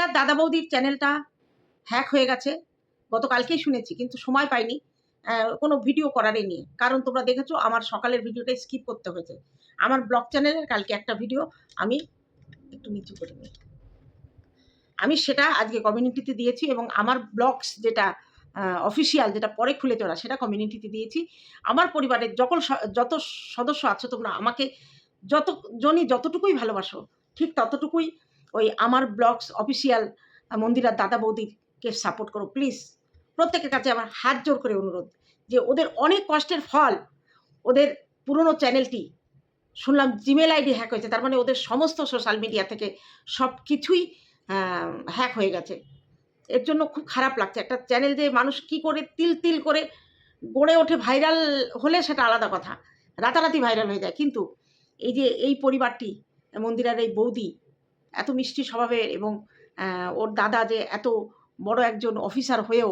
মন্দিরার দাদা বৌদির চ্যানেলটা হ্যাক হয়ে গেছে। গতকালকেই শুনেছি, কিন্তু সময় পাইনি। কোনো ভিডিও করারই নিয়ে। কারণ তোমরা দেখেছ, আমার সকালের ভিডিওটা স্কিপ করতে হয়েছে। আমার ব্লগ চ্যানেলের কালকে একটা ভিডিও আমি একটু নিচু করে নিই। আমি সেটা আজকে কমিউনিটিতে দিয়েছি এবং আমার ব্লগস যেটা অফিসিয়াল যেটা পরে খুলে চলা সেটা কমিউনিটিতে দিয়েছি। আমার পরিবারের যখন যত সদস্য আছো তোমরা আমাকে যত, জনই যতটুকুই ভালোবাসো, ঠিক ততটুকুই ওই আমার ব্লগস অফিসিয়াল মন্দিরার দাদা বৌদিকে সাপোর্ট করো প্লিজ প্রত্যেকের কাছে আমার হাত জোর করে অনুরোধ যে ওদের অনেক কষ্টের ফল, ওদের পুরনো চ্যানেলটি শুনলাম জিমেল আইডি হ্যাক হয়েছে, তার মানে ওদের সমস্ত সোশ্যাল মিডিয়া থেকে সব কিছুই হ্যাক হয়ে গেছে। এর জন্য খুব খারাপ লাগছে। একটা চ্যানেল যে মানুষ কি করে তিল তিল করে গড়ে ওঠে ভাইরাল হলে সেটা আলাদা কথা। রাতারাতি ভাইরাল হয়ে যায়। কিন্তু এই যে এই পরিবারটি, মন্দিরার এই বৌদি এত মিষ্টি স্বভাবের এবং ওর দাদা যে এত বড় একজন অফিসার হয়েও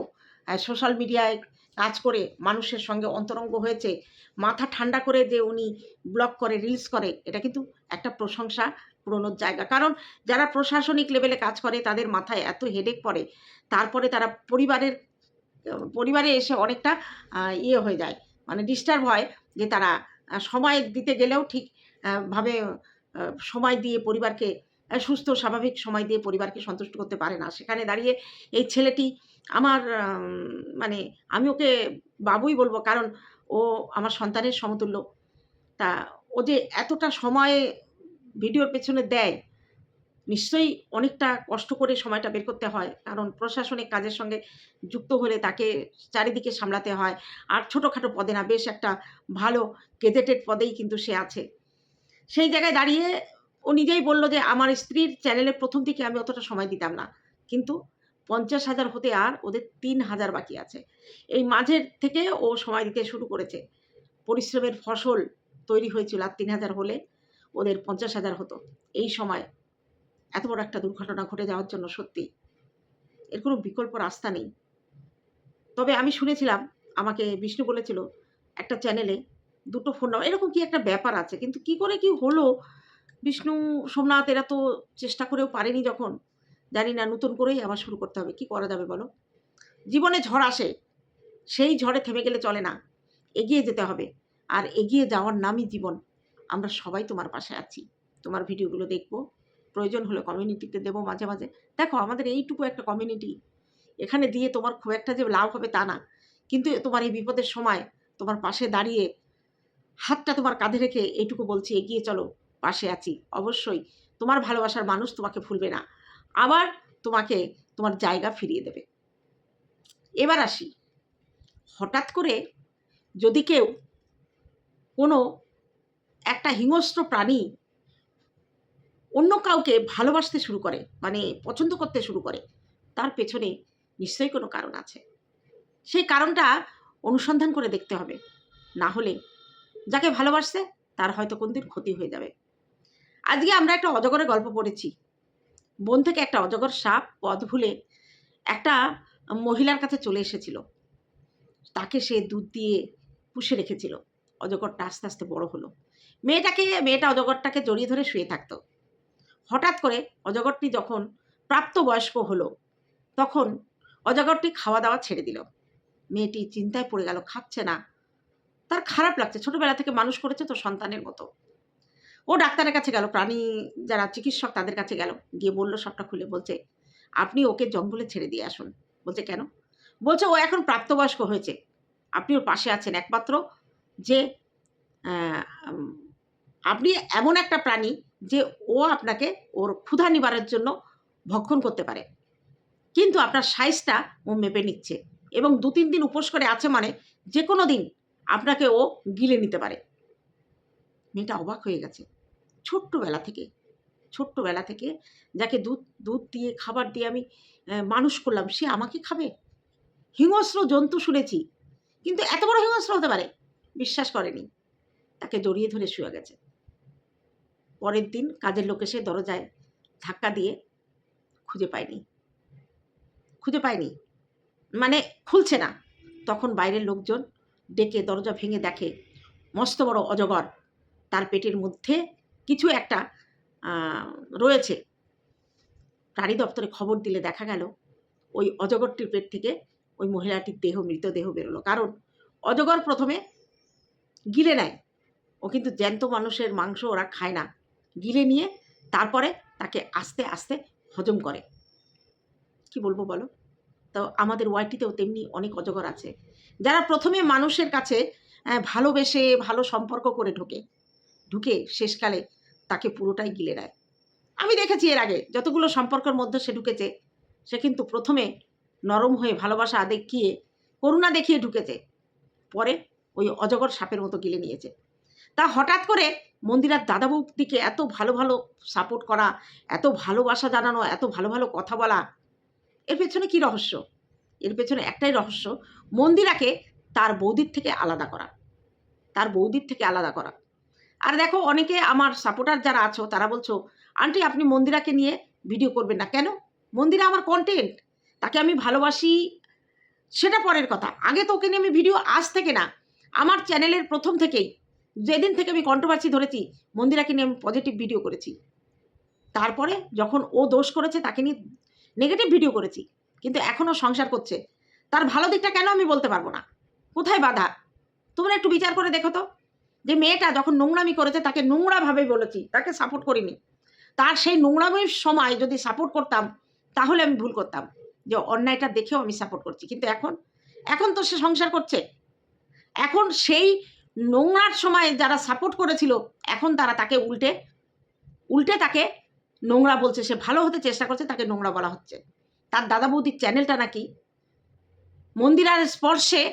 সোশ্যাল মিডিয়ায় কাজ করে মানুষের সঙ্গে অন্তরঙ্গ হয়েছে, মাথা ঠান্ডা করে যে উনি ব্লগ করে রিলস করে, এটা কিন্তু একটা প্রশংসা পুরোনোর জায়গা। কারণ যারা প্রশাসনিক লেভেলে কাজ করে, তাদের মাথায় এত হেডেক পড়ে, তারপরে তারা পরিবারের, পরিবারে এসে অনেকটা ইয়ে হয়ে যায়। মানে ডিস্টার্ব হয় যে তারা সময় দিতে গেলেও ঠিক ভাবে সময় দিয়ে পরিবারকে সুস্থ, স্বাভাবিক সময় দিয়ে পরিবারকে সন্তুষ্ট করতে পারে না। সেখানে দাঁড়িয়ে এই ছেলেটি আমার মানে আমি ওকে বাবুই বলব কারণ ও আমার সন্তানের সমতুল্য। তা ও যে এতটা সময় ভিডিওর পেছনে দেয়, নিশ্চয়ই অনেকটা কষ্ট করে সময়টা বের করতে হয়। কারণ প্রশাসনিক কাজের সঙ্গে যুক্ত হলে তাকে চারিদিকে সামলাতে হয়। আর ছোটোখাটো পদে না, বেশ একটা ভালো গেজেটেড পদেই কিন্তু সে আছে। সেই জায়গায় দাঁড়িয়ে ও নিজেই বলল যে, আমার স্ত্রীর চ্যানেলের প্রথম থেকে আমি অতটা সময় দিতাম না। কিন্তু পঞ্চাশ হাজার হতে আর ওদের তিন হাজার বাকি আছে। এই মাঝের থেকে ও সময় দিতে শুরু করেছে। পরিশ্রমের ফসল তৈরি হয়েছিল আর তিন হাজার হলে ওদের পঞ্চাশ হাজার হতো। এই সময় এত বড় একটা দুর্ঘটনা ঘটে যাওয়ার জন্য সত্যি এর কোনো বিকল্প রাস্তা নেই। তবে আমি শুনেছিলাম, আমাকে বিষ্ণু বলেছিল, একটা চ্যানেলে দুটো ফোন নাম্বার, এরকম কি একটা ব্যাপার আছে? কিন্তু কি করে কি হলো? বিষ্ণু সোমনাথ, এরা তো চেষ্টা করেও পারেনি যখন। জানি না, নতুন করেই আবার শুরু করতে হবে। কি করা যাবে বলো? জীবনে ঝড় আসে, সেই ঝড়ে থেমে গেলে চলে না। এগিয়ে যেতে হবে। আর এগিয়ে যাওয়ার নামই জীবন। আমরা সবাই তোমার পাশে আছি। তোমার ভিডিওগুলো দেখব। প্রয়োজন হলে কমিউনিটিতে দেবো মাঝে মাঝে। দেখো, আমাদের এইটুকু একটা কমিউনিটি। এখানে দিয়ে তোমার খুব একটা যে লাভ হবে তা না। কিন্তু তোমার এই বিপদের সময় তোমার পাশে দাঁড়িয়ে হাতটা তোমার কাঁধে রেখে এইটুকু বলছি, এগিয়ে চলো। পাশে আছি। অবশ্যই তোমার ভালোবাসার মানুষ তোমাকে ভুলবে না। আবার তোমাকে তোমার জায়গা ফিরিয়ে দেবে। এবার আসি। হঠাৎ করে যদি কেউ কোনো একটা হিংস্র প্রাণী অন্য কাউকে ভালোবাসতে শুরু করে মানে পছন্দ করতে শুরু করে, তার পেছনে নিশ্চয়ই কোনো কারণ আছে। সেই কারণটা অনুসন্ধান করে দেখতে হবে। না হলে যাকে ভালোবাসছে তার হয়তো কোনদিন ক্ষতি হয়ে যাবে। আজকে আমরা একটা অজগরের গল্প পড়েছি। বন থেকে একটা অজগর সাপ পথ ভুলে একটা মহিলার কাছে চলে এসেছিল। তাকে সে দুধ দিয়ে পুষে রেখেছিল। অজগরটা আস্তে আস্তে বড় হলো। মেয়েটাকে, মেয়েটা অজগরটাকে জড়িয়ে ধরে শুয়ে থাকতো। হঠাৎ করে অজগরটি যখন প্রাপ্তবয়স্ক হলো, তখন অজগরটি খাওয়া দাওয়া ছেড়ে দিল। মেয়েটি চিন্তায় পড়ে গেল, খাচ্ছে না। তার খারাপ লাগছে। ছোটবেলা থেকে মানুষ করেছে তো সন্তানের মতো। ও ডাক্তারের কাছে গেল, প্রাণী যারা চিকিৎসক তাদের কাছে গেল, গিয়ে বলল, সবটা খুলে বলছে, আপনি ওকে জঙ্গলে ছেড়ে দিয়ে আসুন। বলছে, কেন? বলছে, ও এখন প্রাপ্তবয়স্ক হয়েছে। আপনি ওর পাশে আছেন একমাত্র যে আপনি এমন একটা প্রাণী যে ও আপনাকে ওর ক্ষুধা নিবারের জন্য ভক্ষণ করতে পারে। কিন্তু আপনার সাইজটা ও মেপে নিচ্ছে এবং দু তিন দিন উপোস করে আছে মানে যে কোনো দিন আপনাকে ও গিলে নিতে পারে। মেয়েটা অবাক হয়ে গেছে। ছোট্টবেলা থেকে ছোট্টবেলা থেকে যাকে দুধ দুধ দিয়ে, খাবার দিয়ে আমি মানুষ করলাম, সে আমাকে খাবে? হিংস্র জন্তু শুনেছি, কিন্তু এত বড় হিংস্র হতে পারে? বিশ্বাস করেনি। তাকে জড়িয়ে ধরে শুয়ে গেছে। পরের দিন কাজের লোক এসে দরজায় ধাক্কা দিয়ে খুঁজে পায়নি। খুঁজে পায়নি। মানে খুলছে না। তখন বাইরের লোকজন ডেকে দরজা ভেঙে দেখে, মস্ত বড় অজগর, তার পেটের মধ্যে কিছু একটা রয়েছে। প্রাণী দপ্তরে খবর দিলে দেখা গেল, ওই অজগরটির পেট থেকে ওই মহিলাটির দেহ, মৃতদেহ বেরোলো। কারণ অজগর প্রথমে গিলে নেয়। ও কিন্তু জ্যান্ত মানুষের মাংস ওরা খায় না। গিলে নিয়ে তারপরে তাকে আস্তে আস্তে হজম করে। কি বলব বলো? তো আমাদের ওয়াইটিতেও তেমনি অনেক অজগর আছে। যারা প্রথমে মানুষের কাছে ভালোবেসে, ভালো সম্পর্ক করে ঢোকে, ঢুকে শেষকালে তাকে পুরোটাই গিলে নেয় আমি দেখেছি এর আগে যতগুলো সম্পর্কের মধ্যে সে ঢুকেছে, সে কিন্তু প্রথমে নরম হয়ে ভালোবাসা দেখিয়ে, করুণা দেখিয়ে ঢুকেছে। পরে ওই অজগর সাপের মতো গিলে নিয়েছে। তা হঠাৎ করে মন্দিরার দাদাবুর দিকে এত ভালো ভালো সাপোর্ট করা, এত ভালোবাসা জানানো, এত ভালো ভালো কথা বলা, এর পেছনে কি রহস্য? এর পেছনে একটাই রহস্য, মন্দিরাকে তার বৌদির থেকে আলাদা করা। তার বৌদির থেকে আলাদা করা। আর দেখো অনেকে আমার সাপোর্টার যারা আছো, তারা বলছো, আন্টি, আপনি মন্দিরাকে নিয়ে ভিডিও করবেন না। কেন? মন্দিরা আমার কন্টেন্ট তাকে আমি ভালোবাসি, সেটা পরের কথা। আগে তো ওকে নিয়ে আমি ভিডিও আজ থেকে না, আমার চ্যানেলের প্রথম থেকেই, যেদিন থেকে আমি কন্ট্রোভার্সি ধরেছি, মন্দিরাকে নিয়ে আমি পজিটিভ ভিডিও করেছি। তারপরে যখন ও দোষ করেছে, তাকে নিয়ে নেগেটিভ ভিডিও করেছি। কিন্তু এখনও সংসার করছে। তার ভালো দিকটা কেন আমি বলতে পারব না? কোথায় বাধা? তোমরা একটু বিচার করে দেখো তো। যে মেয়েটা যখন নোংরামি করেছে, তাকে নোংরাভাবে বলেছি, তাকে সাপোর্ট করিনি। তার সেই নোংরামির সময় যদি সাপোর্ট করতাম, তাহলে আমি ভুল করতাম। যে অন্যায়টা দেখেও আমি সাপোর্ট করছি। কিন্তু এখন এখন তো সে সংসার করছে। এখন সেই নোংরার সময় যারা সাপোর্ট করেছিল, এখন তারা তাকে উল্টে উল্টে তাকে নোংরা বলছে। সে ভালো হতে চেষ্টা করছে, তাকে নোংরা বলা হচ্ছে। তার দাদা বৌদির চ্যানেলটা নাকি মন্দিরার স্পর্শে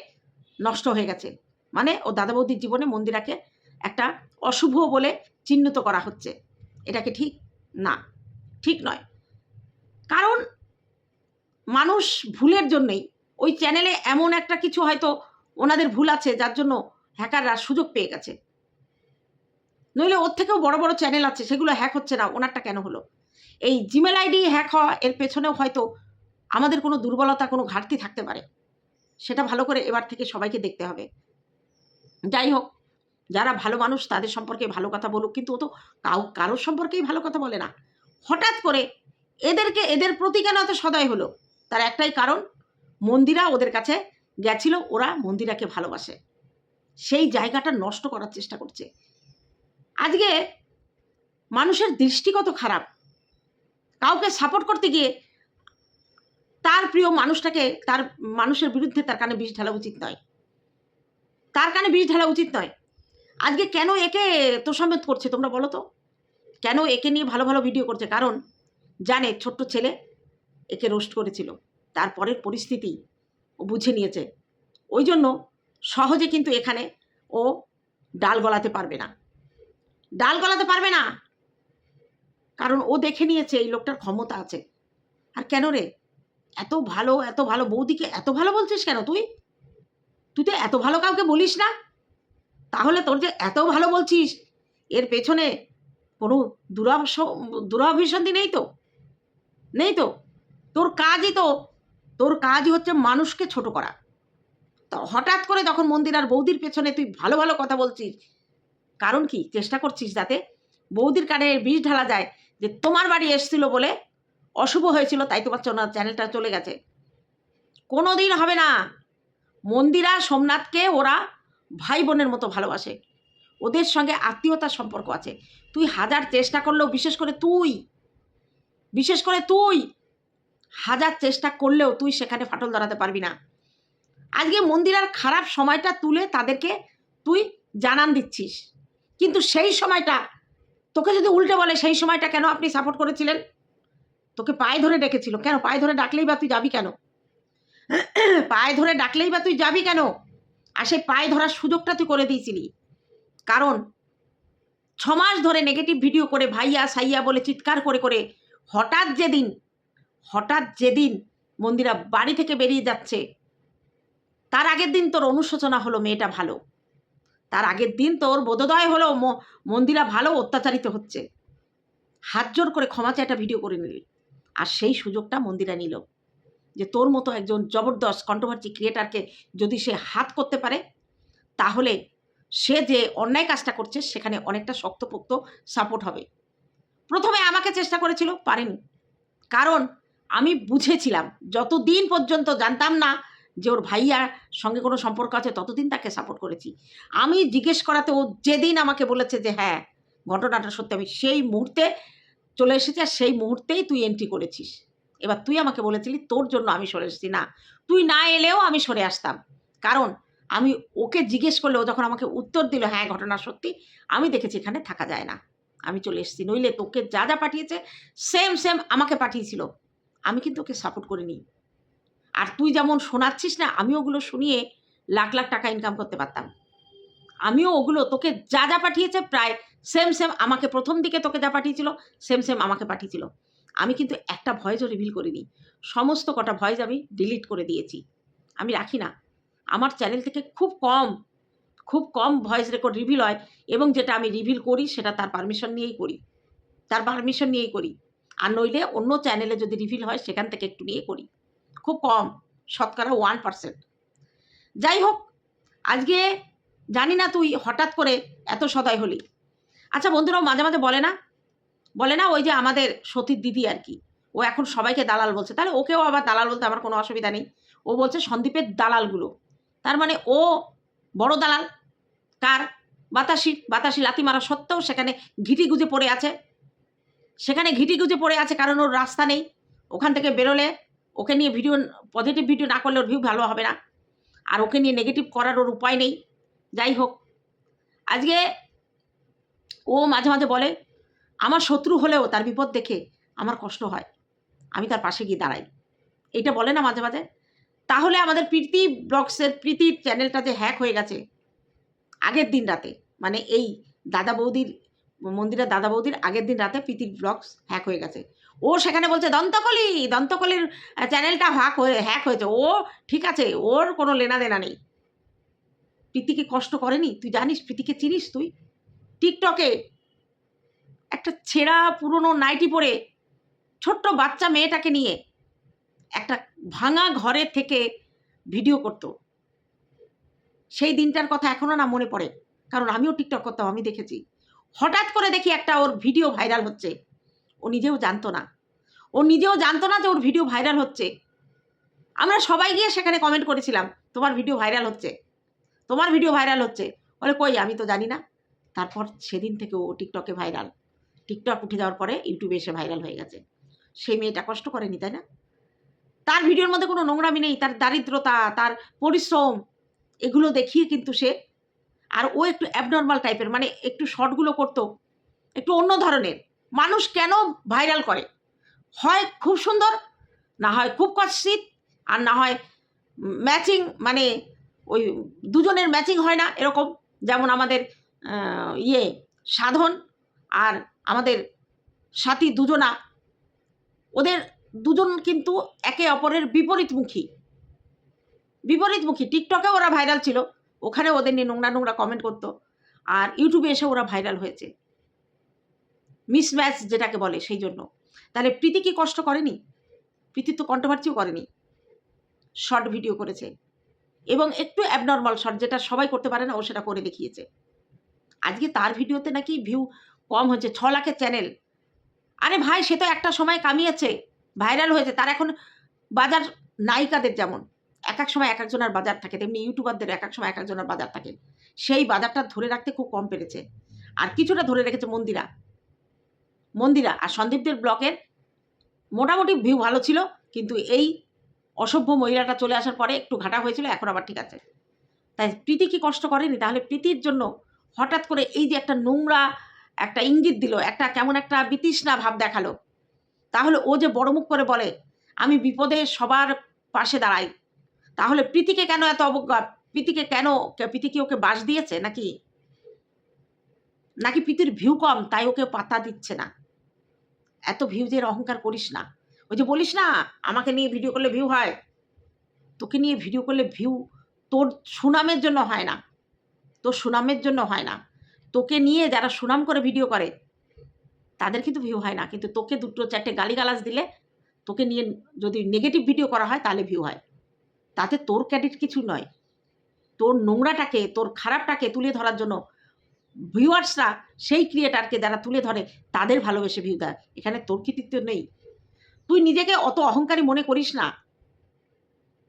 নষ্ট হয়ে গেছে। মানে ও দাদা বৌদির জীবনে মন্দিরাকে একটা অশুভ বলে চিহ্নিত করা হচ্ছে। এটাকে ঠিক না, ঠিক নয়। কারণ মানুষ ভুলের জন্যই ওই চ্যানেলে এমন একটা কিছু হয়তো ওনাদের ভুল আছে, যার জন্য হ্যাকাররা সুযোগ পেয়ে গেছে। নইলে ওর থেকেও বড় বড় চ্যানেল আছে, সেগুলো হ্যাক হচ্ছে না, ওনারটা কেন হলো? এই জিমেল আইডি হ্যাক হওয়া, এর পেছনেও হয়তো আমাদের কোনো দুর্বলতা, কোনো ঘাটতি থাকতে পারে। সেটা ভালো করে এবার থেকে সবাইকে দেখতে হবে। যাই হোক, যারা ভালো মানুষ তাদের সম্পর্কে ভালো কথা বলুক, কিন্তু ও তো কাউ, কারোর সম্পর্কেই ভালো কথা বলে না। হঠাৎ করে এদেরকে, এদের প্রতি কেন এত সদয় হলো? তার একটাই কারণ, মন্দিরা ওদের কাছে গেছিল, ওরা মন্দিরাকে ভালোবাসে। সেই জায়গাটা নষ্ট করার চেষ্টা করছে। আজকে মানুষের দৃষ্টি কত খারাপ। কাউকে সাপোর্ট করতে গিয়ে তার প্রিয় মানুষটাকে, তার মানুষের বিরুদ্ধে তার কানে বিষ ঢালা উচিত নয়। তার কানে বিষ ঢালা উচিত নয়। আজকে কেন একে তোষামেত করছে তোমরা বলো তো? কেন একে নিয়ে ভালো ভালো ভিডিও করছে? কারণ জানে ছোট্ট ছেলে একে রোস্ট করেছিল। তারপরের পরিস্থিতি ও বুঝে নিয়েছে। ওই জন্য সহজে কিন্তু এখানে ও ডাল গলাতে পারবে না। ডাল গলাতে পারবে না। কারণ ও দেখে নিয়েছে এই লোকটার ক্ষমতা আছে। আর কেন রে? এত ভালো এত ভালো বৌদিকে এত ভালো বলছিস কেন তুই? তুই তো এত ভালো কাউকে বলিস না? তাহলে তোর যে এত ভালো বলছিস, এর পেছনে কোনো দুরাভস, দুরাভিসন্ধি নেই তো? নেই তো? তোর কাজই তো, তোর কাজই হচ্ছে মানুষকে ছোট করা। তো হঠাৎ করে যখন মন্দির আর বৌদির পেছনে তুই ভালো ভালো কথা বলছিস, কারণ কি? চেষ্টা করছিস যাতে বৌদির কানে বিষ ঢালা যায় যে তোমার বাড়ি এসছিল বলে অশুভ হয়েছিল, তাই তোমার চ্যানেলটা চলে গেছে। কোনো দিন হবে না মন্দিরা সোমনাথকে ওরা ভাই বোনের মতো ভালোবাসে। ওদের সঙ্গে আত্মীয়তার সম্পর্ক আছে। তুই হাজার চেষ্টা করলেও, বিশেষ করে তুই, বিশেষ করে তুই হাজার চেষ্টা করলেও তুই সেখানে ফাটল ধরাতে পারবি না। আজকে মন্দিরার খারাপ সময়টা তুলে তাদেরকে তুই জানান দিচ্ছিস। কিন্তু সেই সময়টা, তোকে যদি উল্টে বলে সেই সময়টা কেন আপনি সাপোর্ট করেছিলেন? তোকে পায়ে ধরে ডেকেছিল। কেন? পায়ে ধরে ডাকলেই বা তুই যাবি কেন? পায়ে ধরে ডাকলেই বা তুই যাবি কেন? আর সেই পায়ে ধরার সুযোগটা তুই করে দিয়েছিলি। কারণ ছমাস ধরে নেগেটিভ ভিডিও করে ভাইয়া সাইয়া বলে চিৎকার করে করে হঠাৎ যেদিন হঠাৎ যেদিন মন্দিরা বাড়ি থেকে বেরিয়ে যাচ্ছে, তার আগের দিন তোর অনুশোচনা হলো মেয়েটা ভালো। তার আগের দিন তোর বোধোদয় হলো মন্দিরা ভালো অত্যাচারিত হচ্ছে। হাত জোর করে ক্ষমা চেয়ে একটা ভিডিও করে নিলি। আর সেই সুযোগটা মন্দিরা নিল। যে তোর মতো একজন জবরদস্ত কন্ট্রোভার্সি ক্রিয়েটারকে যদি সে হাত করতে পারে, তাহলে সে যে অন্যায় কাজটা করছে, সেখানে অনেকটা শক্তপোক্ত সাপোর্ট হবে। প্রথমে আমাকে চেষ্টা করেছিল, পারেনি। কারণ আমি বুঝেছিলাম, যতদিন পর্যন্ত জানতাম না যে ওর ভাইয়ার সঙ্গে কোনো সম্পর্ক আছে, ততদিন তাকে সাপোর্ট করেছি। আমি জিজ্ঞেস করাতে ও যেদিন আমাকে বলেছে যে হ্যাঁ ঘটনাটা সত্যি, আমি সেই মুহূর্তে চলে এসেছি আর সেই মুহূর্তেই তুই এন্ট্রি করেছিস। এবার তুই আমাকে বলেছিলি, তোর জন্য আমি সরে এসেছি। না, তুই না এলেও আমি সরে আসতাম। কারণ আমি ওকে জিজ্ঞেস করলে ও যখন আমাকে উত্তর দিল হ্যাঁ ঘটনা সত্যি, আমি দেখেছি এখানে থাকা যায় না। আমি চলে এসেছি। নইলে তোকে যা যা পাঠিয়েছে সেম সেম আমাকে পাঠিয়েছিল। আমি কিন্তু ওকে সাপোর্ট করিনি। আর তুই যেমন শোনাচ্ছিস না, আমি ওগুলো শুনিয়ে লাখ লাখ টাকা ইনকাম করতে পারতাম। আমিও ওগুলো তোকে যা যা পাঠিয়েছে, প্রায় সেম সেম আমাকে প্রথম দিকে তোকে যা পাঠিয়েছিল সেম সেম আমাকে পাঠিয়েছিল। আমি কিন্তু একটা ভয়েসও রিভিল করিনি। সমস্ত কটা ভয়েস আমি ডিলিট করে দিয়েছি। আমি রাখি না। আমার চ্যানেল থেকে খুব কম খুব কম ভয়েস রেকর্ড রিভিল হয় এবং যেটা আমি রিভিল করি সেটা তার পারমিশন নিয়েই করি। তার পারমিশন নিয়েই করি। আর নইলে অন্য চ্যানেলে যদি রিভিল হয় সেখান থেকে একটু নিয়ে করি। খুব কম, শতকরা ওয়ান পার্সেন্ট যাই হোক, আজকে জানি না তুই হঠাৎ করে এত সদয় হলি। আচ্ছা বন্ধুরাও মাঝে মাঝে বলে না বলে, না, ওই যে আমাদের সতীর দিদি আর কি। ও এখন সবাইকে দালাল বলছে। তাহলে ওকেও আবার দালাল বলতে আমার কোনো অসুবিধা নেই। ও বলছে, সন্দীপের দালালগুলো। তার মানে ও বড় দালাল। কার? বাতাসি বাতাসি লাতি মারা সত্ত্বেও সেখানে ঘিটি গুজে পড়ে আছে। সেখানে ঘিটি গুজে পড়ে আছে কারণ ওর রাস্তা নেই। ওখান থেকে বেরোলে ওকে নিয়ে ভিডিও পজিটিভ ভিডিও না করলে ওর ভিউ ভালো হবে না। আর ওকে নিয়ে নেগেটিভ করার ওর উপায় নেই। যাই হোক। আজকে ও মাঝে মাঝে বলে আমার শত্রু হলেও তার বিপদ দেখে আমার কষ্ট হয়। আমি তার পাশে গিয়ে দাঁড়াই। এইটা বলে না মাঝে মাঝে? তাহলে আমাদের প্রীতি ব্লগসের প্রীতির চ্যানেলটা যে হ্যাক হয়ে গেছে আগের দিন রাতে মানে এই দাদা বৌদির, মন্দিরের দাদা বৌদির আগের দিন রাতে প্রীতির ব্লগস হ্যাক হয়ে গেছে। ও সেখানে বলছে, দন্তকলি, দন্তকলির চ্যানেলটা হ্যাক হয়ে, হ্যাক হয়েছে। ও ঠিক আছে, ওর কোনো লেনা দেনা নেই। প্রীতিকে কষ্ট করেনি? তুই জানিস প্রীতিকে চিনিস তুই? টিকটকে একটা ছেঁড়া পুরনো নাইটি পরে ছোট্ট বাচ্চা মেয়েটাকে নিয়ে একটা ভাঙা ঘরের থেকে ভিডিও করতো। সেই দিনটার কথা এখনও না মনে পড়ে, কারণ আমিও টিকটক করতাম, আমি দেখেছি। হঠাৎ করে দেখি একটা ওর ভিডিও ভাইরাল হচ্ছে। ও নিজেও জানতো না। ও নিজেও জানতো না যে ওর ভিডিও ভাইরাল হচ্ছে। আমরা সবাই গিয়ে সেখানে কমেন্ট করেছিলাম, তোমার ভিডিও ভাইরাল হচ্ছে। তোমার ভিডিও ভাইরাল হচ্ছে। বলে, কই, আমি তো জানি না। তারপর সেদিন থেকে ও টিকটকে ভাইরাল। টিকটক উঠে যাওয়ার পরে ইউটিউবে এসে ভাইরাল হয়ে গেছে। সেই মেয়েটা কষ্ট করেনি, তাই না? তার ভিডিওর মধ্যে কোনো নোংরামি নেই, তার দারিদ্রতা, তার পরিশ্রম, এগুলো দেখিয়ে কিন্তু সে আর ও একটু অ্যাবনর্মাল টাইপের মানে একটু শর্টগুলো করতো, একটু অন্য ধরনের। মানুষ কেন ভাইরাল করে? হয় খুব সুন্দর, না হয় খুব কষ্টিত আর না হয় ম্যাচিং মানে ওই দুজনের ম্যাচিং হয় না, এরকম। যেমন আমাদের ইয়ে সাধন আর আমাদের সাথী দুজনা, ওদের দুজন কিন্তু একে অপরের বিপরীতমুখী। বিপরীতমুখী। টিকটকে ওরা ভাইরাল ছিল, ওখানে ওদের নিয়ে নোংরা নোংরা কমেন্ট করতো, আর ইউটিউবে এসে ওরা ভাইরাল হয়েছে। মিসম্যাচ যেটাকে বলে সেই জন্য। তাহলে প্রীতি কি কষ্ট করেনি? প্রীতি তো কন্ট্রোভার্সিও করেনি। শর্ট ভিডিও করেছে। এবং একটু অ্যাবনর্মাল শর্ট যেটা সবাই করতে পারে না, ও সেটা করে দেখিয়েছে। আজকে তার ভিডিওতে নাকি ভিউ কম হচ্ছে, ছ লাখের চ্যানেল আরে ভাই, সে তো একটা সময় কামিয়েছে ভাইরাল হয়েছে। তার এখন বাজার নায়িকাদের যেমন, এক এক সময় এক একজনের বাজার থাকে, তেমনি ইউটিউবারদের এক এক সময় এক একজনের বাজার থাকে। সেই বাজারটা ধরে রাখতে খুব কম পেরেছে। আর কিছুটা ধরে রেখেছে মন্দিরা। মন্দিরা আর সন্দীপদের ব্লকের মোটামুটি ভিউ ভালো ছিল, কিন্তু এই অসভ্য মহিলাটা চলে আসার পরে একটু ঘাটা হয়েছিল, এখন আবার ঠিক আছে। তাই প্রীতি কি কষ্ট করেনি? তাহলে প্রীতির জন্য হঠাৎ করে এই যে একটা নোংরা একটা ইঙ্গিত দিল, একটা কেমন একটা বিতৃষ্ণা ভাব দেখাল। তাহলে ও যে বড় মুখ করে বলে, আমি বিপদে সবার পাশে দাঁড়াই, তাহলে প্রীতিকে কেন এত অবজ্ঞা, প্রীতিকে কেন, প্রীতি কি ওকে বাস দিয়েছে নাকি? নাকি প্রীতির ভিউ কম, তাই ওকে পাতা দিচ্ছে না? এত ভিউ যে অহংকার করিস না। ওই যে বলিস না, আমাকে নিয়ে ভিডিও করলে ভিউ হয়। তোকে নিয়ে ভিডিও করলে ভিউ তোর সুনামের জন্য হয় না। তোর সুনামের জন্য হয় না। তোকে নিয়ে যারা সুনাম করে ভিডিও করে, তাদের কিন্তু ভিউ হয় না। কিন্তু তোকে দুটো চারটে গালিগালাজ দিলে, তোকে নিয়ে যদি নেগেটিভ ভিডিও করা হয়, তাহলে ভিউ হয়। তাতে তোর ক্যাডিট কিছু নয়। তোর নোংরাটাকে, তোর খারাপটাকে তুলে ধরার জন্য ভিউয়ার্সরা সেই ক্রিয়েটারকে যারা তুলে ধরে, তাদের ভালোবেসে ভিউ দেয়। এখানে তোর কৃতিত্ব নেই। তুই নিজেকে অত অহংকারী মনে করিস না।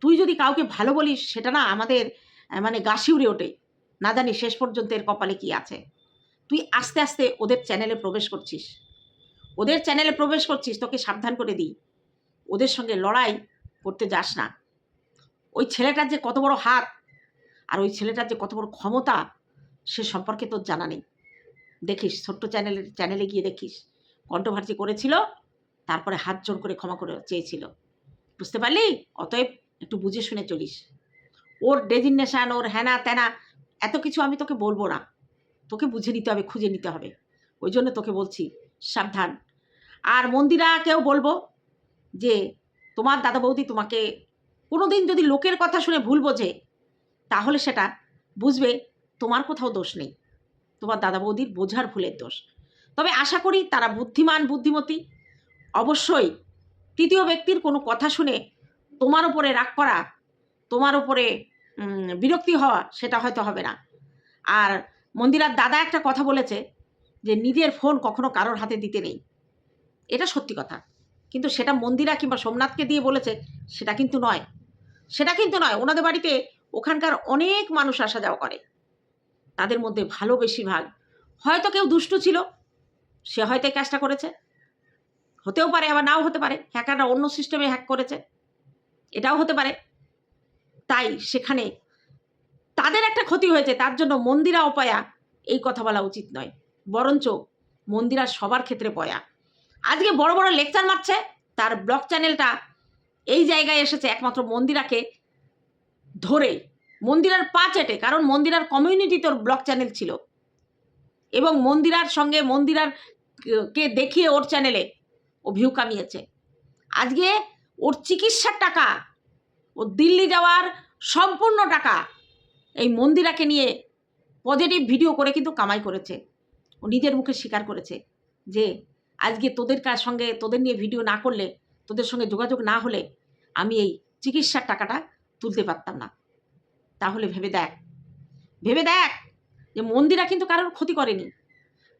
তুই যদি কাউকে ভালো বলিস, সেটা না আমাদের মানে গা শিউরে ওঠে। না জানি শেষ পর্যন্ত এর কপালে কি আছে। তুই আস্তে আস্তে ওদের চ্যানেলে প্রবেশ করছিস। ওদের চ্যানেলে প্রবেশ করছিস, তোকে সাবধান করে দিই। ওদের সঙ্গে লড়াই করতে যাস না। ওই ছেলেটার যে কত বড় হাত আর ওই ছেলেটার যে কত বড় ক্ষমতা, সে সম্পর্কে তোর জানা নেই। দেখিস, ছোট্ট চ্যানেলে চ্যানেলে গিয়ে দেখিস। কণ্ঠভার্জি করেছিল, তারপরে হাত জোর করে ক্ষমা করে চেয়েছিল। বুঝতে পারলি? অতএব একটু বুঝে শুনে চলিস। ওর ডেজিগনেশান ওর হ্যানা ত্যানা এত কিছু আমি তোকে বলব না। তোকে বুঝে নিতে হবে, খুঁজে নিতে হবে। ওই জন্য তোকে বলছি, সাবধান। আর মন্দিরাকেও বলব যে, তোমার দাদা বৌদি তোমাকে কোনো দিন যদি লোকের কথা শুনে ভুল বোঝে, তাহলে সেটা বুঝবে, তোমার কোথাও দোষ নেই। তোমার দাদা বৌদির বোঝার ভুলের দোষ। তবে আশা করি তারা বুদ্ধিমান, বুদ্ধিমতী। অবশ্যই তৃতীয় ব্যক্তির কোনো কথা শুনে তোমার উপরে রাগ করা, তোমার উপরে বিরক্তি হওয়া, সেটা হয়তো হবে না। আর মন্দিরার দাদা একটা কথা বলেছে যে নিজের ফোন কখনো কারোর হাতে দিতে নেই। এটা সত্যি কথা। কিন্তু সেটা মন্দিরা কিংবা সোমনাথকে দিয়ে বলেছে, সেটা কিন্তু নয়। সেটা কিন্তু নয়, ওনাদের বাড়িতে ওখানকার অনেক মানুষ আসা যাওয়া করে। তাদের মধ্যে ভালো বেশিরভাগ। হয়তো কেউ দুষ্টু ছিল, সে হয়তো কাজটা করেছে। হতেও পারে, আবার নাও হতে পারে। হ্যাকাররা অন্য সিস্টেমে হ্যাক করেছে। এটাও হতে পারে। তাই সেখানে তাদের একটা ক্ষতি হয়েছে, তার জন্য মন্দিরা অপয়া। এই কথা বলা উচিত নয়। বরঞ্চ মন্দিরা সবার ক্ষেত্রে পয়া। আজকে বড় বড় লেকচার মারছে, তার ব্লগ চ্যানেলটা এই জায়গায় এসেছে একমাত্র মন্দিরাকে ধরে। মন্দিরার পা চেটে, কারণ মন্দিরার কমিউনিটি তোর ব্লগ চ্যানেল ছিল। এবং মন্দিরার সঙ্গে মন্দিরার কে দেখিয়ে ওর চ্যানেলে ও ভিউ কামিয়েছে। আজকে ওর চিকিৎসার টাকা, ও দিল্লি যাওয়ার সম্পূর্ণ টাকা এই মন্দিরাকে নিয়ে পজিটিভ ভিডিও করে কিন্তু কামাই করেছে। ও নিজের মুখে স্বীকার করেছে যে, আজকে তোদের কার সঙ্গে, তোদের নিয়ে ভিডিও না করলে, তোদের সঙ্গে যোগাযোগ না হলে আমি এই চিকিৎসার টাকাটা তুলতে পারতাম না। তাহলে ভেবে দেখ ভেবে দেখ যে মন্দিরা কিন্তু কারোর ক্ষতি করেনি।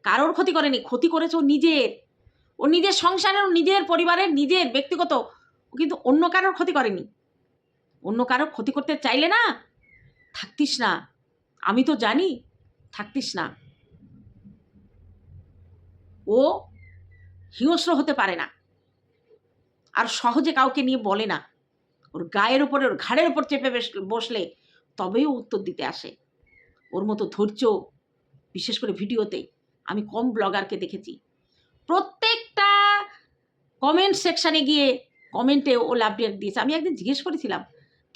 কারোর ক্ষতি করেনি, ক্ষতি করেছে ও নিজের। ও নিজের সংসারের, ও নিজের পরিবারের, নিজের ব্যক্তিগত কিন্তু অন্য কারোর ক্ষতি করেনি। অন্য কারোর ক্ষতি করতে চাইলে না থাকতিস না। আমি তো জানি, থাকতিস না। ও হিংস্র হতে পারে না। আর সহজে কাউকে নিয়ে বলে না। ওর গায়ের ওপরে ওর ঘাড়ের ওপর চেপে বসলে তবেই উত্তর দিতে আসে। ওর মতো ধৈর্য, বিশেষ করে ভিডিওতে, আমি কম ব্লগারকে দেখেছি। প্রত্যেকটা কমেন্ট সেকশানে গিয়ে কমেন্টে ও লাভ দিয়েছে। আমি একদিন জিজ্ঞেস করেছিলাম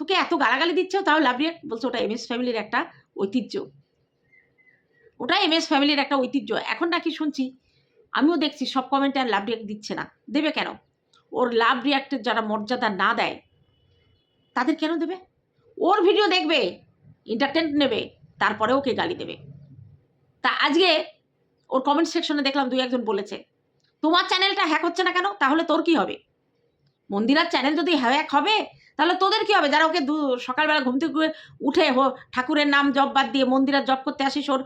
তোকে এত গালাগালি দিচ্ছ, তাও লাভ রিয়াক্ট বলছে, ওটা এম এস ফ্যামিলির একটা ঐতিহ্য। ওটা এম এস ফ্যামিলির একটা ঐতিহ্য। এখন নাকি শুনছি, আমিও দেখছি, সব কমেন্টে আর লাভ রিয়াক্ট দিচ্ছে না। দেবে কেন? ওর লাভ রিয়াক্টের যারা মর্যাদা না দেয়, তাদের কেন দেবে? ওর ভিডিও দেখবে এন্টারটেন নেবে তারপরে ওকে গালি দেবে? তা আজকে ওর কমেন্ট সেকশনে দেখলাম দুই একজন বলেছে, তোমার চ্যানেলটা হ্যাক হচ্ছে না কেন? তাহলে তোর কি হবে? মন্দিরার চ্যানেল যদি হ্যাক হবে তাহলে তোদের কি হবে? যারা ওকে দু সকালবেলা ঘুম থেকে উঠে হো ঠাকুরের নাম জব বাদ দিয়ে মন্দিরের জব করতে আসিস, ওর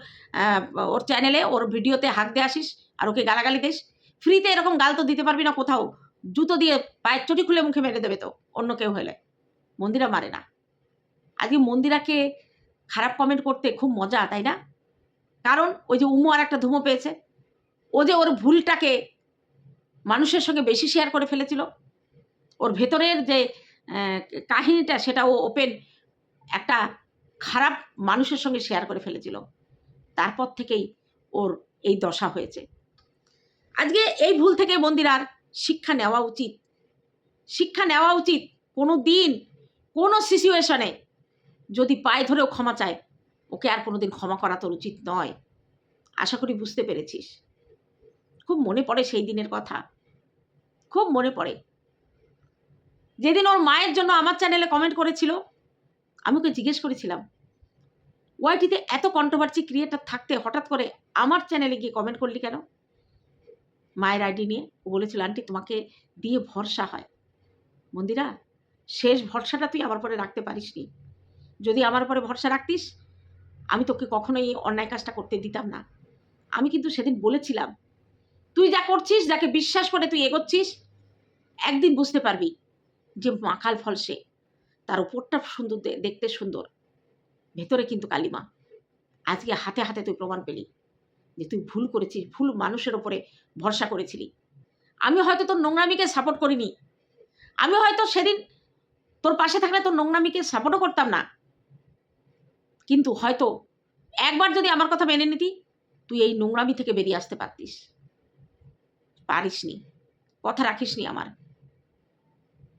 ওর চ্যানেলে ওর ভিডিওতে হাঁক দিয়ে আসিস আর ওকে গালাগালি দিস ফ্রিতে এরকম গাল তো দিতে পারবি না কোথাও। জুতো দিয়ে পায়ের চটি খুলে মুখে মেরে দেবে তো, অন্য কেউ হলে। মন্দিরা মারে না। আজকে মন্দিরাকে খারাপ কমেন্ট করতে খুব মজা, তাই না? কারণ ওই যে উমু আর একটা ধুমো পেয়েছে। ও যে ওর ভুলটাকে মানুষের সঙ্গে বেশি শেয়ার করে ফেলেছিল। ওর ভেতরের যে কাহিনীটা সেটা ও ওপেন একটা খারাপ মানুষের সঙ্গে শেয়ার করে ফেলেছিল। তারপর থেকেই ওর এই দশা হয়েছে। আজকে এই ভুল থেকে মন্দিরার শিক্ষা নেওয়া উচিত। শিক্ষা নেওয়া উচিত কোনো দিন, কোনো সিচুয়েশনে যদি পায়ে ধরেও ক্ষমা চায়, ওকে আর কোনো দিন ক্ষমা করা তোর উচিত নয়। আশা করি বুঝতে পেরেছিস। খুব মনে পড়ে সেই দিনের কথা। খুব মনে পড়ে। যেদিন ওর মায়ের জন্য আমার চ্যানেলে কমেন্ট করেছিল, আমি ওকে জিজ্ঞেস করেছিলাম ওয়াইটিতে এত কন্ট্রোভার্সি ক্রিয়েটার থাকতে হঠাৎ করে আমার চ্যানেলে গিয়ে কমেন্ট করলি কেন? মায়ের আইডি নিয়ে ও বলেছিল আন্টি তোমাকে দিয়ে ভরসা হয়। মন্দিরা, শেষ ভরসাটা তুই আমার পরে রাখতে পারিস নি যদি আমার পরে ভরসা রাখতিস, আমি তোকে কখনোই এই অন্যায় কাজটা করতে দিতাম না। আমি কিন্তু সেদিন বলেছিলাম, তুই যা করছিস, যাকে বিশ্বাস করে তুই এগোচ্ছিস, একদিন বুঝতে পারবি যে মাখাল ফল সে, তার উপরটা সুন্দর দেখতে সুন্দর। ভেতরে কিন্তু কালিমা। আজকে হাতে হাতে তুই প্রমাণ পেলি যে তুই ভুল করেছিস, ভুল মানুষের ওপরে ভরসা করেছিলি। আমি হয়তো তোর নোংরামিকে সাপোর্ট করিনি। আমি হয়তো সেদিন তোর পাশে থাকলে তোর নোংরামিকে সাপোর্টও করতাম না। কিন্তু হয়তো একবার যদি আমার কথা মেনে নিতি, তুই এই নোংরামি থেকে বেরিয়ে আসতে পারতিস। পারিসনি। কথা রাখিসনি আমার।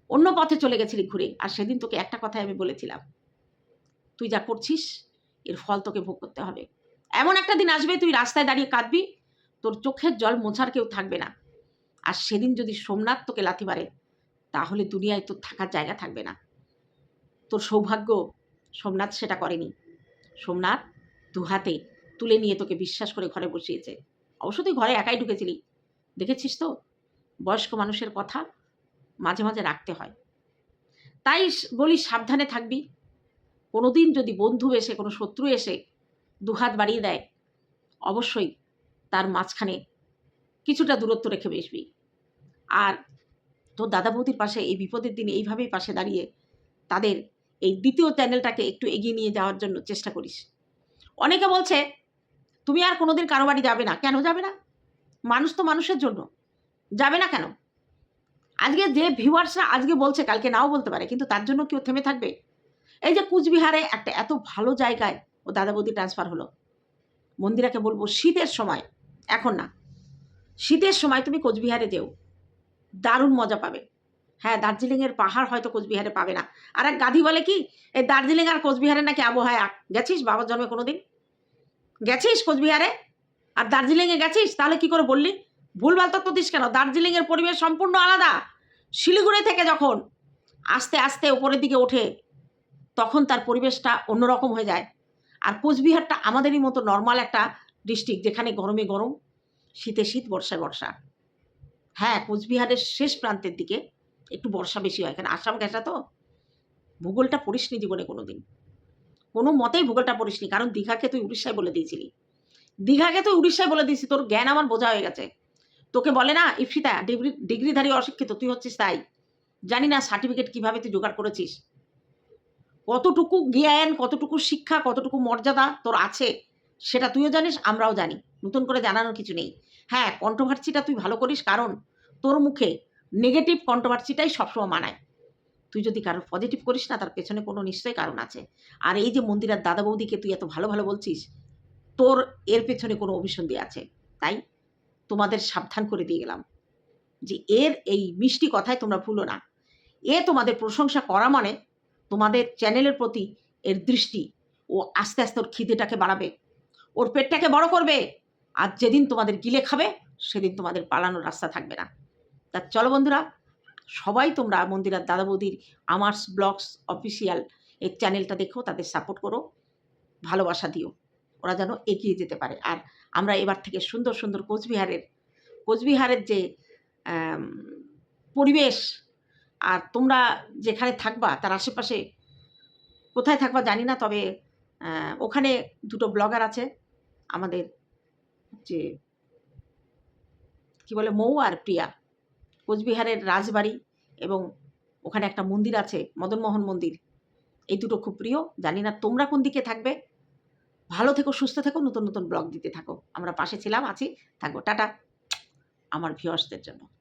অন্য পথে চলে গেছিলি ঘুরে। আর সেদিন তোকে একটা কথাই আমি বলেছিলাম। তুই যা করছিস, এর ফল তোকে ভোগ করতে হবে। এমন একটা দিন আসবে, তুই রাস্তায় দাঁড়িয়ে কাঁদবি, তোর চোখের জল মোছার কেউ থাকবে না। আর সেদিন যদি সোমনাথ তোকে লাথি মারে, তাহলে দুনিয়ায় তোর থাকার জায়গা থাকবে না। তোর সৌভাগ্য সোমনাথ সেটা করেনি। সোমনাথ দু হাতে তুলে নিয়ে তোকে বিশ্বাস করে ঘরে বসিয়েছে। অবশ্য তুই ঘরে একাই ঢুকেছিলি। দেখেছিস তো? বয়স্ক মানুষের কথা মাঝে মাঝে রাখতে হয়। তাই বলি সাবধানে থাকবি। কোনোদিন যদি বন্ধু এসে, কোনো শত্রু এসে দুহাত বাড়িয়ে দেয়, অবশ্যই তার মাঝখানে কিছুটা দূরত্ব রেখে বসবি। আর তোর দাদা বৌদির পাশে এই বিপদের দিনে এইভাবেই পাশে দাঁড়িয়ে তাদের এই দ্বিতীয় চ্যানেলটাকে একটু এগিয়ে নিয়ে যাওয়ার জন্য চেষ্টা করিস। অনেকে বলছে, তুমি আর কোনোদিন কারও বাড়ি যাবে না। কেন যাবে না? মানুষ তো মানুষের জন্য। যাবে না কেন? আজকে যে ভিউয়ার্সরা আজকে বলছে, কালকে নাও বলতে পারে, কিন্তু তার জন্য কেউ থেমে থাকবে? এই যে কুচবিহারে একটা এত ভালো জায়গায় ও দাদা বৌদি ট্রান্সফার হলো। মন্দিরাকে বলব, শীতের সময়, এখন না। শীতের সময় তুমি কোচবিহারে যেও। দারুণ মজা পাবে। হ্যাঁ দার্জিলিংয়ের পাহাড় হয়তো কোচবিহারে পাবে না। আর এক গাধি বলে কি, এই দার্জিলিং আর কোচবিহারে নাকি আবহাওয়া এক। গেছিস বাবার জন্মে কোনো দিন গেছিস কোচবিহারে? আর দার্জিলিংয়ে গেছিস? তাহলে কি করে বললি? ভুলভাল তত্ত্ব দিস কেন? দার্জিলিংয়ের পরিবেশ সম্পূর্ণ আলাদা। শিলিগুড়ি থেকে যখন আস্তে আস্তে উপরের দিকে ওঠে, তখন তার পরিবেশটা অন্যরকম হয়ে যায়। আর কোচবিহারটা আমাদেরই মতো নর্মাল একটা ডিস্ট্রিক্ট যেখানে গরমে গরম, শীতে শীত, বর্ষায় বর্ষা। হ্যাঁ কোচবিহারের শেষ প্রান্তের দিকে একটু বর্ষা বেশি হয়। এখানে আসাম ঘেঁষা তো। ভূগোলটা পড়িসনি জীবনে কোনো দিন কোনো মতেই ভূগোলটা পড়িসনি কারণ দীঘাকে তুই উড়িষ্যায় বলে দিয়েছিলি। দীঘাকে তুই উড়িষ্যায় বলে দিয়েছি তোর জ্ঞান আমার বোঝা হয়ে গেছে। তোকে বলে না ইপসিতা ডিগ্রি, ডিগ্রিধারী অশিক্ষিত, তুই হচ্ছিস তাই। জানি না সার্টিফিকেট কীভাবে তুই জোগাড় করেছিস। কতটুকু জ্ঞান, কতটুকু শিক্ষা, কতটুকু মর্যাদা তোর আছে, সেটা তুইও জানিস, আমরাও জানি। নতুন করে জানানোর কিছু নেই। হ্যাঁ কন্ট্রোভার্সিটা তুই ভালো করিস, কারণ তোর মুখে নেগেটিভ কন্ট্রোভার্সিটাই সবসময় মানায়। তুই যদি কারোর পজিটিভ করিস না, তার পেছনে কোনো নিশ্চয়ই কারণ আছে। আর এই যে মন্দিরের দাদা বৌদিকে তুই এত ভালো ভালো বলছিস, তোর এর পেছনে কোনো অভিসন্ধি আছে। তাই তোমাদের সাবধান করে দিয়ে গেলাম। যে এর এই মিষ্টি কথায় তোমরা ভুলো না। এ তোমাদের প্রশংসা করা মানে তোমাদের চ্যানেলের প্রতি এর দৃষ্টি ও আস্তে আস্তে ওর খিদেটাকে বাড়াবে। ওর পেটটাকে বড় করবে। আর যেদিন তোমাদের গিলে খাবে, সেদিন তোমাদের পালানোর রাস্তা থাকবে না। তা চলো বন্ধুরা, সবাই তোমরা মন্দিরার দাদা বৌদির আমার ব্লগস অফিসিয়াল এই চ্যানেলটা দেখো, তাদের সাপোর্ট করো, ভালোবাসা দিও। ওরা যেন এগিয়ে যেতে পারে। আর আমরা এবার থেকে সুন্দর সুন্দর কোচবিহারের কোচবিহারের যে পরিবেশ আর তোমরা যেখানে থাকবা, তার আশেপাশে কোথায় থাকবা জানি না, তবে ওখানে দুটো ব্লগার আছে, আমাদের যে, কি বলে, মৌ আর প্রিয়া। কোচবিহারের রাজবাড়ি এবং ওখানে একটা মন্দির আছে, মদনমোহন মন্দির। এই দুটো খুব প্রিয়, জানি না তোমরা কোন দিকে থাকবে। ভালো থেকো, সুস্থ থেকো, নতুন নতুন ব্লগ দিতে থাকো। আমরা পাশে ছিলাম, আছি, থাকব। টাটা। আমার ভিউয়ার্সদের জন্য।